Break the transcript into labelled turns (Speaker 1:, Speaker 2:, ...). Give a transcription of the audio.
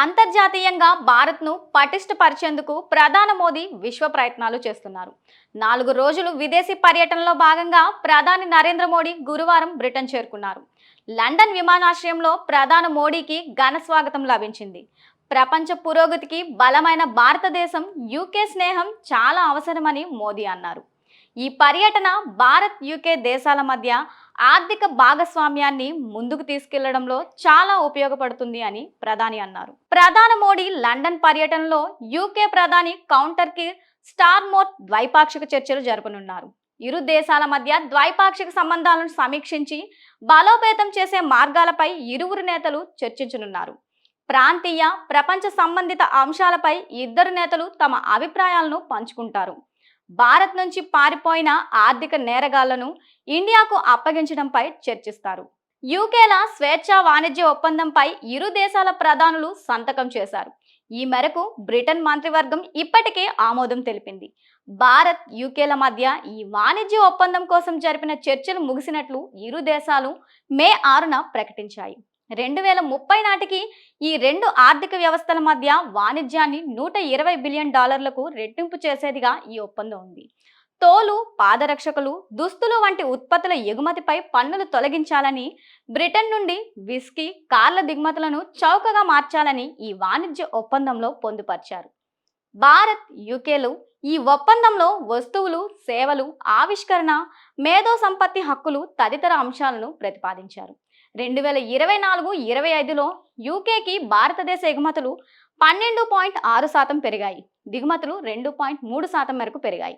Speaker 1: అంతర్జాతీయంగా భారత్ను పటిష్టపరిచేందుకు ప్రధాని మోదీ విశ్వ ప్రయత్నాలు చేస్తున్నారు. నాలుగు రోజులు విదేశీ పర్యటనలో భాగంగా ప్రధాని నరేంద్ర మోడీ గురువారం బ్రిటన్ చేరుకున్నారు. లండన్ విమానాశ్రయంలో ప్రధాని మోడీకి ఘన స్వాగతం లభించింది. ప్రపంచ పురోగతికి బలమైన భారతదేశం యూకే స్నేహం చాలా అవసరమని మోదీ అన్నారు. ఈ పర్యటన భారత్ యూకే దేశాల మధ్య ఆర్థిక భాగస్వామ్యాన్ని ముందుకు తీసుకెళ్ళడంలో చాలా ఉపయోగపడుతుంది అని ప్రధాని అన్నారు. ప్రధాని మోడీ లండన్ పర్యటనలో యూకే ప్రధాని కౌంటర్కి స్టార్ ద్వైపాక్షిక చర్చలు జరపనున్నారు. ఇరు దేశాల మధ్య ద్వైపాక్షిక సంబంధాలను సమీక్షించి బలోపేతం చేసే మార్గాలపై ఇరువురు నేతలు చర్చించనున్నారు. ప్రాంతీయ ప్రపంచ సంబంధిత అంశాలపై ఇద్దరు నేతలు తమ అభిప్రాయాలను పంచుకుంటారు. భారత్ నుంచి పారిపోయిన ఆర్థిక నేరగాళ్ళను ఇండియాకు అప్పగించడంపై చర్చిస్తారు. యూకేల స్వేచ్ఛా వాణిజ్య ఒప్పందంపై ఇరు దేశాల ప్రధానులు సంతకం చేశారు. ఈ మేరకు బ్రిటన్ మంత్రివర్గం ఇప్పటికే ఆమోదం తెలిపింది. భారత్ యూకేల మధ్య ఈ వాణిజ్య ఒప్పందం కోసం జరిపిన చర్చలు ముగిసినట్లు ఇరు దేశాలు మే ఆరున ప్రకటించాయి. రెండు వేల ముప్పై నాటికి ఈ రెండు ఆర్థిక వ్యవస్థల మధ్య వాణిజ్యాన్ని నూట ఇరవై బిలియన్ డాలర్లకు రెట్టింపు చేసేదిగా ఈ ఒప్పందం ఉంది. తోలు పాదరక్షకులు దుస్తులు వంటి ఉత్పత్తుల ఎగుమతిపై పన్నులు తొలగించాలని బ్రిటన్ నుండి విస్కీ కార్ల దిగుమతులను చౌకగా మార్చాలని ఈ వాణిజ్య ఒప్పందంలో పొందుపరిచారు. భారత్ యూకేలు ఈ ఒప్పందంలో వస్తువులు సేవలు ఆవిష్కరణ మేధో సంపత్తి హక్కులు తదితర అంశాలను ప్రతిపాదించారు. రెండు వేల ఇరవై నాలుగు ఇరవై ఐదులో యూకేకి భారతదేశ ఎగుమతులు పన్నెండు పాయింట్ ఆరు శాతం పెరిగాయి. దిగుమతులు రెండు పాయింట్ మూడు శాతం మేరకు పెరిగాయి.